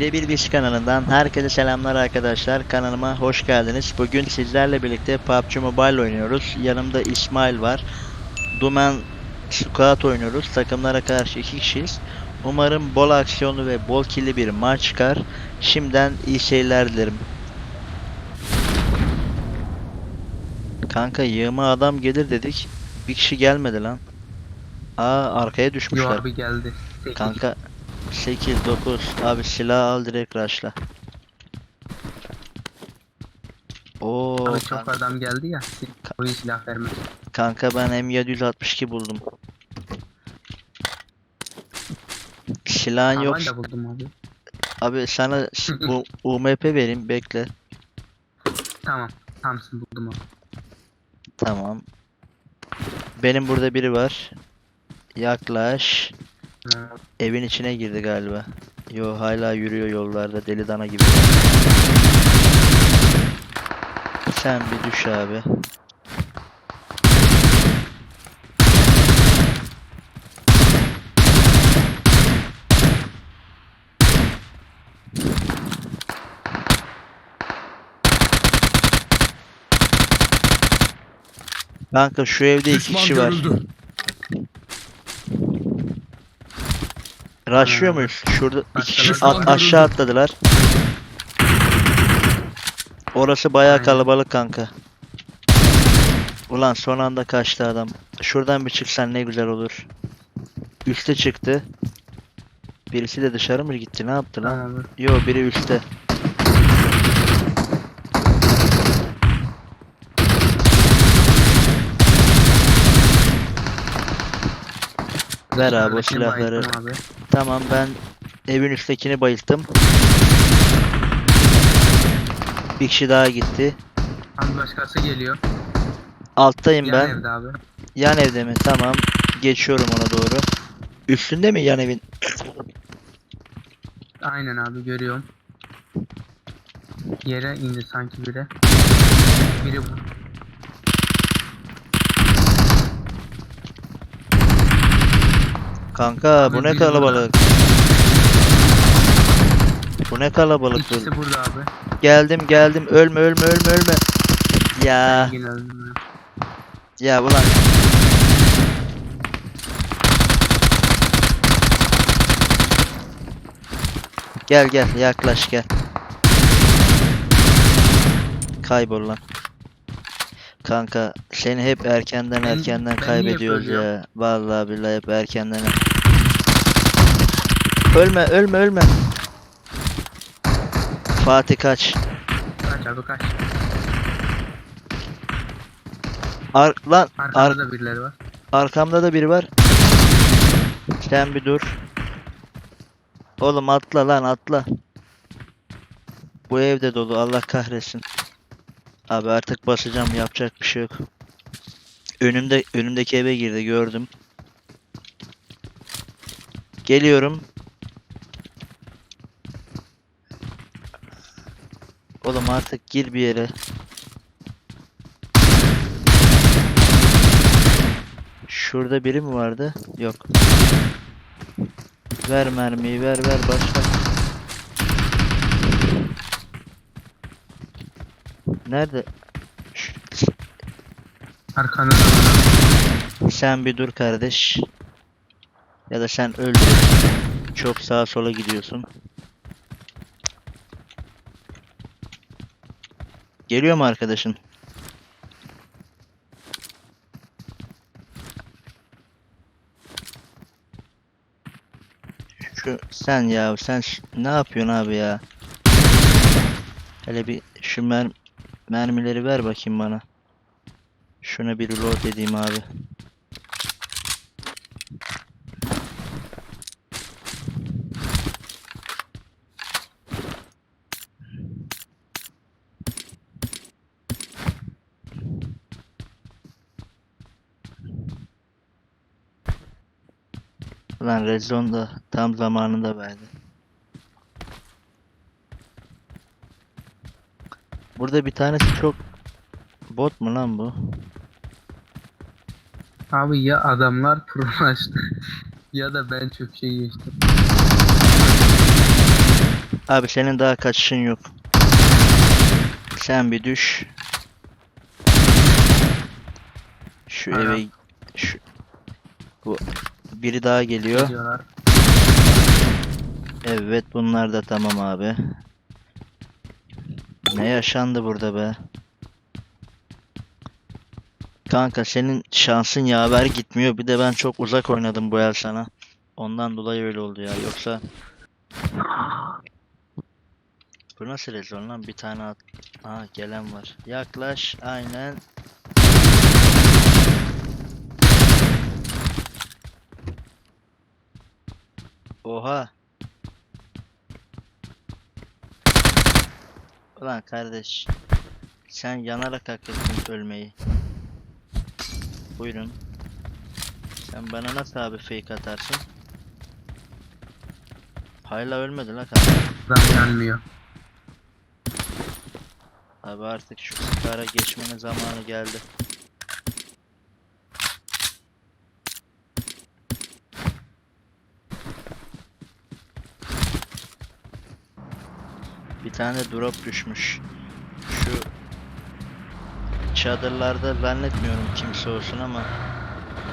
Birebir Biz kanalından herkese selamlar arkadaşlar. Kanalıma hoş geldiniz. Bugün sizlerle birlikte PUBG Mobile oynuyoruz. Yanımda İsmail var. Duman Squad oynuyoruz. Takımlara karşı iki kişiyiz. Umarım bol aksiyonlu ve bol killi bir maç çıkar. Şimdiden iyi seyirler dilerim. Kanka yığma adam gelir dedik. Bir kişi gelmedi lan. Aa arkaya Yo düşmüşler. abi geldi. Kanka 8 9 abi silah al direkt rushla. Oo Abi çok adam geldi ya. Oyun silah vermez. kanka ben M762 buldum. Silahın Ama yok. ben de buldum abi. Abi sana s- bu UMP vereyim bekle. Tamam. Thompson buldum abi. Tamam. Benim burada biri var. Yaklaş. Evin içine girdi galiba. Yo hala yürüyor yollarda deli dana gibi. Sen bir düş abi. Kanka şu evde iki kişi var. Rushlıyor Ha. muyuz? Şurada iki kişi at- aşağı atladılar. Orası bayağı kalabalık kanka. Ulan son anda kaçtı adam. Şuradan bir çıksan ne güzel olur. Üste çıktı. Birisi de dışarı mı gitti? Ne yaptı lan? Yo biri üstte. Ver abi o silahları. Abi. Tamam ben evin üsttekini bayılttım. Bir kişi daha gitti. Abi başkası geliyor. Alttayım Yan ben. evde abi. Yan evde mi? Tamam. Geçiyorum ona doğru. Üstünde mi yan evin? Aynen abi görüyorum. Yere indi sanki biri. Biri bu. Kanka bu ne kalabalık. Bu ne kalabalık İkisi bu. burada abi. Geldim geldim. Ölme ölme ölme ölme. Ya ya. ulan. Gel gel yaklaş gel. Kaybol lan. Kanka seni hep erkenden erkenden ben kaybediyoruz ya. Vallahi billahi hep erkenden. Ölme ölme ölme. Fatih kaç. Kaç abi kaç. Ar lan ar Arkamda da birileri var. arkamda da biri var. Sen bir dur. Oğlum atla lan atla. Bu evde dolu Allah kahretsin. Abi artık basacağım yapacak bir şey yok. Önümde önümdeki eve girdi gördüm. Geliyorum. Oğlum artık gir bir yere. Şurada biri mi vardı? Yok. Ver mermiyi ver ver başla. Nerede? Arkanda. Sen bir dur kardeş. Ya da sen öl. Çok sağa sola gidiyorsun. Geliyor mu arkadaşın? Şu sen ya sen ne yapıyorsun abi ya? Hele bir şu mer mermileri ver bakayım bana. Şuna bir reload edeyim abi. Rezon da tam zamanında verdi. Burada bir tanesi çok bot mu lan bu? Abi ya adamlar prolaştı ya da ben çok şey geçtim. Abi senin daha kaçışın yok. Sen bir düş. Şu Aynen. eve şu bu biri daha geliyor. Diyorlar. Evet bunlar da tamam abi. Ne yaşandı burada be? Kanka senin şansın yaver gitmiyor. Bir de ben çok uzak oynadım bu el sana. Ondan dolayı öyle oldu ya. Yoksa bu nasıl rezon lan? Bir tane at. Aa gelen var. Yaklaş. Aynen. Oha. Ulan kardeş. Sen yanarak hak ettin ölmeyi. Buyurun. Sen bana nasıl abi fake atarsın? Hala ölmedi la kanka. Adam yanmıyor. Abi artık şu skara geçmenin zamanı geldi. Tane drop düşmüş. Şu çadırlarda zannetmiyorum kimse olsun ama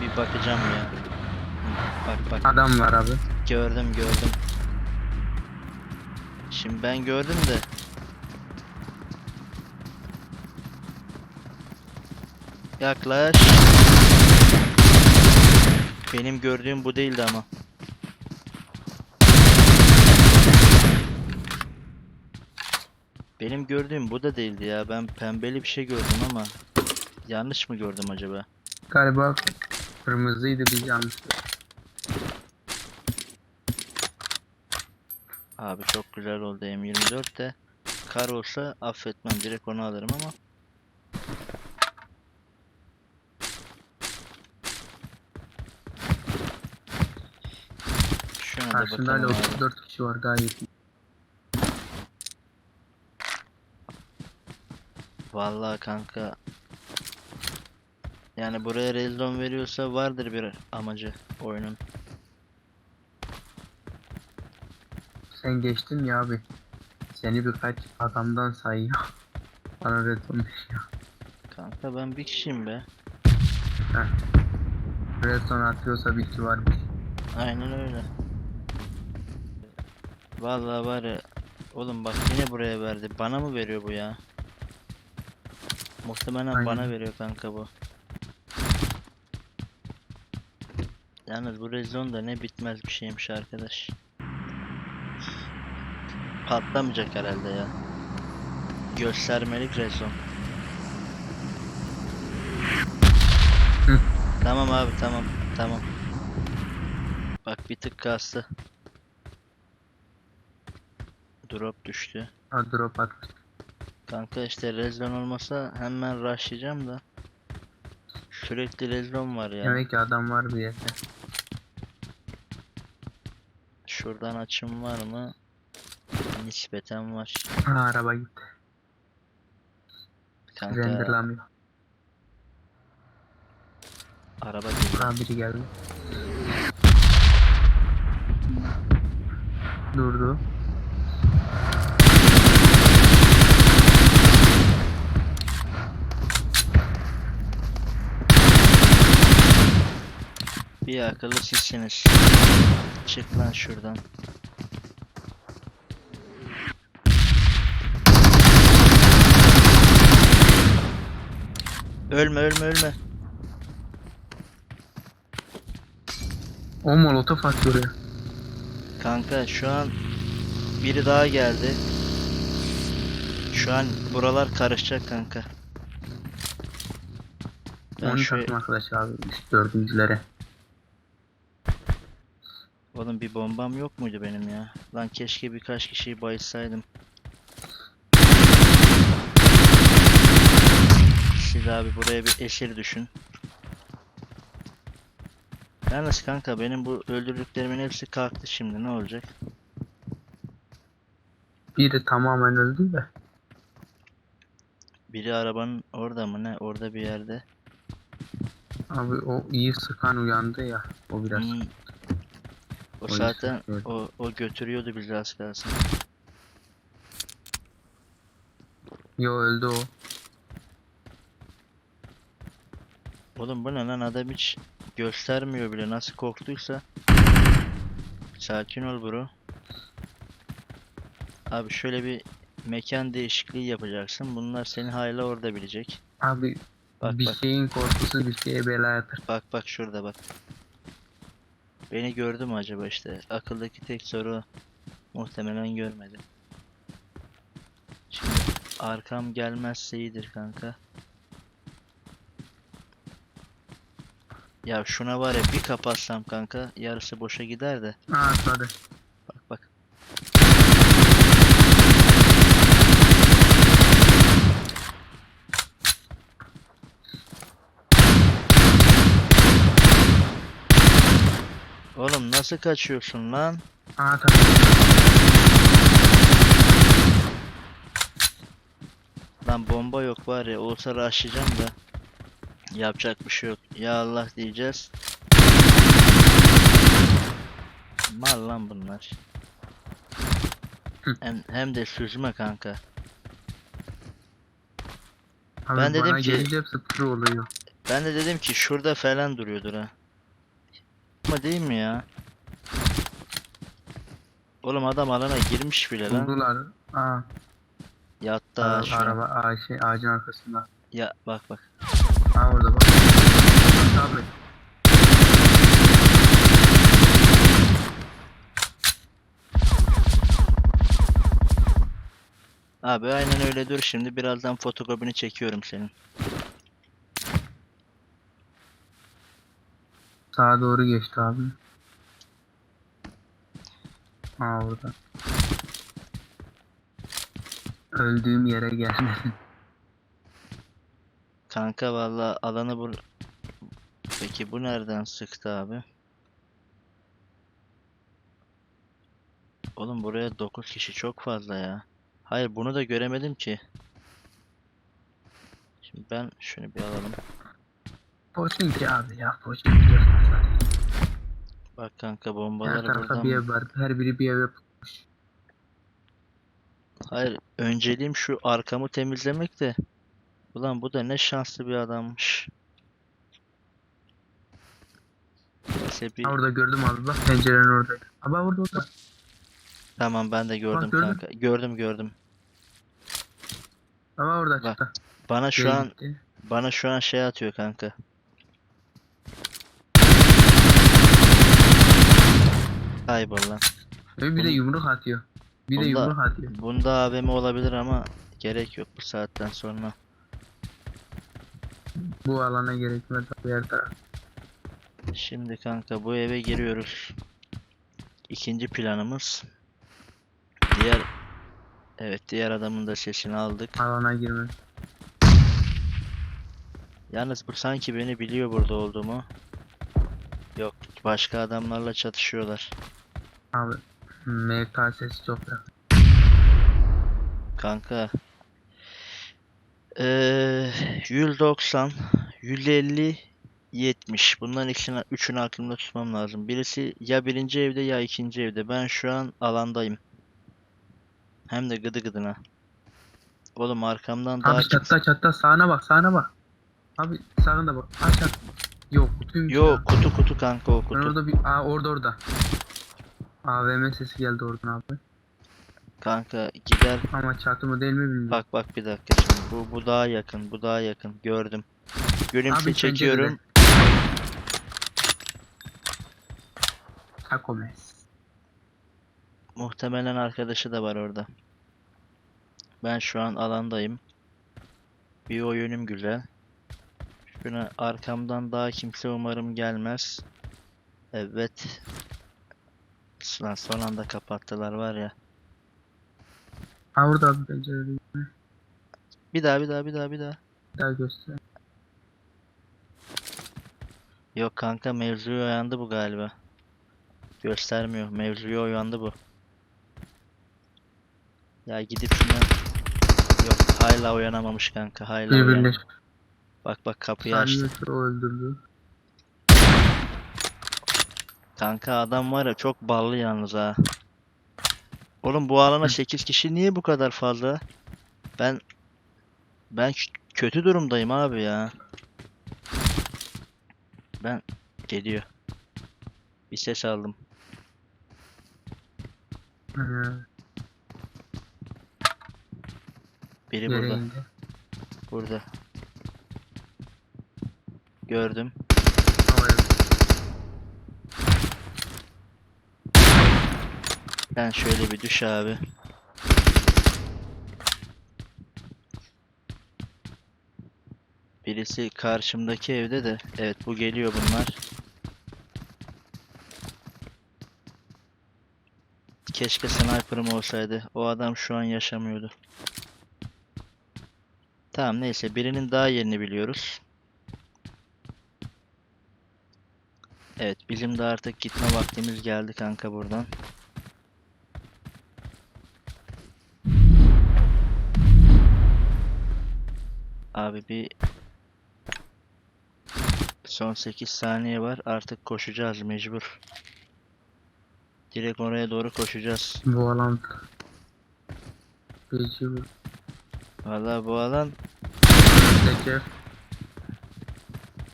bir bakacağım ya. Bak bak Adam var abi. gördüm gördüm. Şimdi ben gördüm de Yaklaş. Benim gördüğüm bu değildi ama. Benim gördüğüm bu da değildi ya. Ben pembeli bir şey gördüm ama yanlış mı gördüm acaba? Galiba kırmızıydı biz yanlış. Abi çok güzel oldu M24 de. Kar olsa affetmem. Direkt onu alırım ama. Şuna da Karşında hala bakalım abi. 34 kişi var gayet iyi. Vallahi kanka. Yani buraya rezon veriyorsa vardır bir amacı oyunun. Sen geçtin ya abi. Seni birkaç adamdan sayıyor. Bana olmuş ya. Kanka ben bir kişiyim be. Red sonra atıyorsa bir kişi varmış. Aynen öyle. Vallahi var ya. Oğlum bak yine buraya verdi. Bana mı veriyor bu ya? Muhtemelen bana Aynen. veriyor kanka bu. Yalnız bu rezon da ne bitmez bir şeymiş arkadaş. Patlamayacak herhalde ya. Göstermelik rezon. Hı. Tamam abi tamam tamam. Bak bir tık kastı. Drop düştü. Ha drop at. Kanka işte rezon olmasa hemen rushlayacağım da. Sürekli rezon var ya. Demek ki adam var bir yerde. Şuradan açım var mı? Nispeten var. Ha araba gitti. Kanka Renderlamıyor. araba geliyor. Ha biri geldi. Durdu. Bir akıllı sizsiniz. Çık lan şuradan. Ölme ölme ölme. O molotof atıyor. Kanka şu an biri daha geldi. Şu an buralar karışacak kanka. Ben Onu şu takım arkadaş abi. Üst dördüncülere. Oğlum bir bombam yok muydu benim ya? Lan keşke birkaç kişiyi bayılsaydım. Siz abi buraya bir esir düşün. Yalnız kanka benim bu öldürdüklerimin hepsi kalktı şimdi ne olacak? Biri tamamen öldü de. Biri arabanın orada mı ne? Orada bir yerde. Abi o iyi sıkan uyandı ya. O biraz. Hmm. O zaten o, o götürüyordu bizi az kalsın. Yo öldü o. Oğlum bu ne lan adam hiç göstermiyor bile nasıl korktuysa. Sakin ol bro. Abi şöyle bir mekan değişikliği yapacaksın. Bunlar seni hala orada bilecek. Abi bak, bir bak. şeyin korkusu bir şeye bela yapar. Bak bak şurada bak. Beni gördü mü acaba işte? Akıldaki tek soru muhtemelen görmedi. Şimdi arkam gelmezse iyidir kanka. Ya şuna var ya bir kapatsam kanka yarısı boşa gider de. Aa atladı. Oğlum nasıl kaçıyorsun lan? Aa tamam. Lan bomba yok var ya olsa rushlayacağım da. Yapacak bir şey yok. Ya Allah diyeceğiz. Mal lan bunlar. Hı. Hem, hem de süzme kanka. Abi Ben dedim ki- oluyor. Ben de dedim ki şurada falan duruyordur ha. Ama değil mi ya? Oğlum adam alana girmiş bile lan. Buldular. Aa, Yatta aa, şu. araba aa, şey, ağacın arkasında. Ya bak bak. Aa orada bak. Abi. Abi aynen öyle dur şimdi birazdan fotokopini çekiyorum senin. Sağa doğru geçti abi. Aa orada. Öldüğüm yere geldi. Kanka valla alanı bu... Peki bu nereden sıktı abi? Oğlum buraya 9 kişi çok fazla ya. Hayır bunu da göremedim ki. Şimdi ben şunu bir alalım. Poçinki abi ya Poçinki. Bak kanka Her bombaları tarafta buradan... bir ev var. Her biri bir eve tutmuş. Hayır önceliğim şu arkamı temizlemek de. Ulan bu da ne şanslı bir adammış. Neyse bir... Orada gördüm abi bak pencerenin orada. Abi orada orada. Tamam ben de gördüm gördün. kanka. Gördüm gördüm. Abi orada Bak, çıktı. Bana şu Geri an gitti. bana şu an şey atıyor kanka. Kaybol lan. Ve bir de yumruk atıyor. Bir de Bunda- yumruk atıyor. Bunda AVM olabilir ama gerek yok bu saatten sonra. Bu alana gerekmez her taraf. Şimdi kanka bu eve giriyoruz. İkinci planımız. Diğer Evet diğer adamın da sesini aldık. Alana girmez. Yalnız bu sanki beni biliyor burada olduğumu. Başka adamlarla çatışıyorlar. Abi MK sesi çok yakın. Kanka. Eee 190, 150, 70. Bunların ikisini, üçünü aklımda tutmam lazım. Birisi ya birinci evde ya ikinci evde. Ben şu an alandayım. Hem de gıdı gıdına. Oğlum arkamdan daha Abi çatta çatta sağına bak sağına bak. Abi sağına bak. Aa çat. Yok kutuymuş ya. Yok kutu kutu kanka o Ben kutu. orada bir aa orada orada. AVM sesi geldi oradan abi. Kanka gider. Ama çatı mı değil mi bilmiyorum. Bak bak bir dakika şimdi. Bu bu daha yakın. Bu daha yakın. Gördüm. Gülümse Abi çekiyorum. Takomes. Muhtemelen arkadaşı da var orada. Ben şu an alandayım. Bir oyunum güzel. Şuna arkamdan daha kimse umarım gelmez. Evet. Lan son anda kapattılar var ya. Ha abi pencerede Bir daha bir daha bir daha bir daha. bir daha göster. Yok kanka mevzuya uyandı bu galiba. Göstermiyor. Mevzuya uyandı bu. Ya gidip şuna... Yok hala uyanamamış kanka. Hala uyanamamış. Bak bak kapıyı açtı. saniyesi o öldürdü. Kanka adam var ya çok ballı yalnız ha. Oğlum bu alana Hı. 8 kişi niye bu kadar fazla? Ben Ben kötü durumdayım abi ya. Ben geliyor. Bir ses aldım. Biri burada. Burada. Gördüm. Ben şöyle bir düş abi. Birisi karşımdaki evde de. Evet bu geliyor bunlar. Keşke sniper'ım olsaydı. O adam şu an yaşamıyordu. Tamam neyse birinin daha yerini biliyoruz. Evet bizim de artık gitme vaktimiz geldi kanka buradan. Abi bir son 8 saniye var. Artık koşacağız mecbur. Direkt oraya doğru koşacağız. Bu alan. Peki bu. Vallahi bu alan Teker.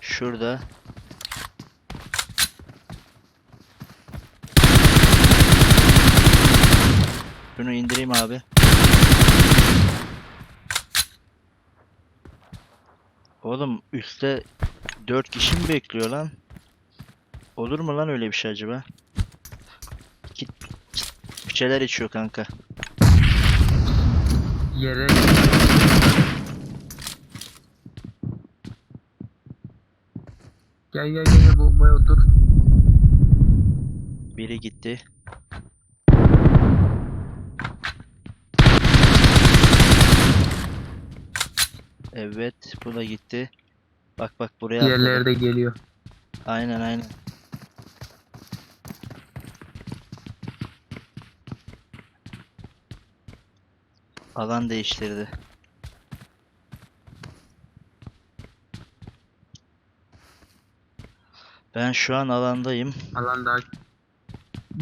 şurada. Şunu indireyim abi. Oğlum üstte 4 kişi mi bekliyor lan? Olur mu lan öyle bir şey acaba? Git bir şeyler içiyor kanka. Yere. Gel gel gel gel bombaya otur. Biri gitti. Evet, bu da gitti. Bak bak buraya. Diğerleri de geliyor. Aynen aynen. Alan değiştirdi. Ben şu an alandayım. Alan daha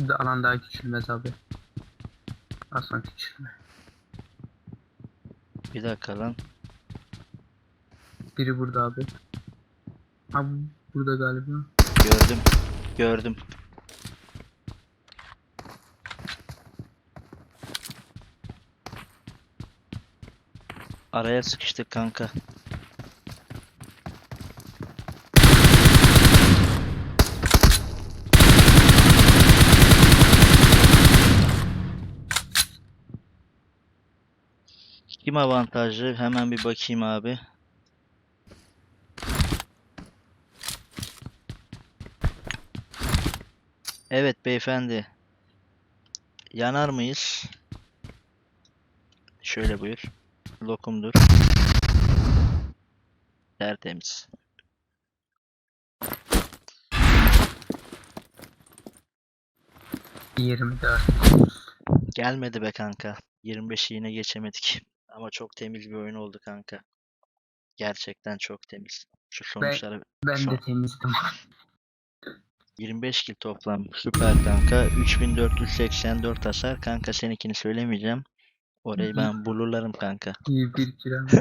da- alan daha küçülmez abi. Aslan küçülme. Bir dakika lan. Biri burada abi. Abi burada galiba. Gördüm. Gördüm. Araya sıkıştık kanka. Kim avantajlı? Hemen bir bakayım abi. Evet beyefendi. Yanar mıyız? Şöyle buyur. Lokumdur. Tertemiz. Yerimi de Gelmedi be kanka. 25'i yine geçemedik. Ama çok temiz bir oyun oldu kanka. Gerçekten çok temiz. Şu sonuçlara ben Şu- de temizdim. 25 kill toplam. Süper kanka. 3484 hasar. Kanka seninkini söylemeyeceğim. Orayı ben bulurlarım kanka. İyi bir kira.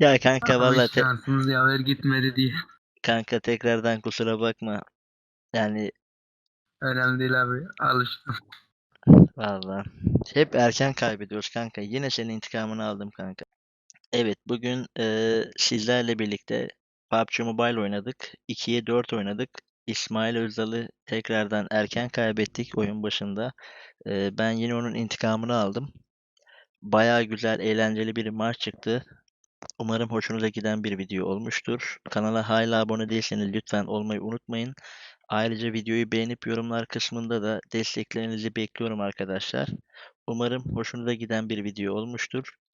Ya kanka Ama vallahi te- şansımız yaver gitmedi diye. kanka tekrardan kusura bakma. Yani Önemli değil abi. Alıştım. Valla. Hep erken kaybediyoruz kanka. Yine senin intikamını aldım kanka. Evet bugün eee, sizlerle birlikte PUBG Mobile oynadık. 2'ye 4 oynadık. İsmail Özdal'ı tekrardan erken kaybettik oyun başında. Eee, ben yine onun intikamını aldım. Baya güzel, eğlenceli bir maç çıktı. Umarım hoşunuza giden bir video olmuştur. Kanala hala abone değilseniz lütfen olmayı unutmayın. Ayrıca videoyu beğenip yorumlar kısmında da desteklerinizi bekliyorum arkadaşlar. Umarım hoşunuza giden bir video olmuştur.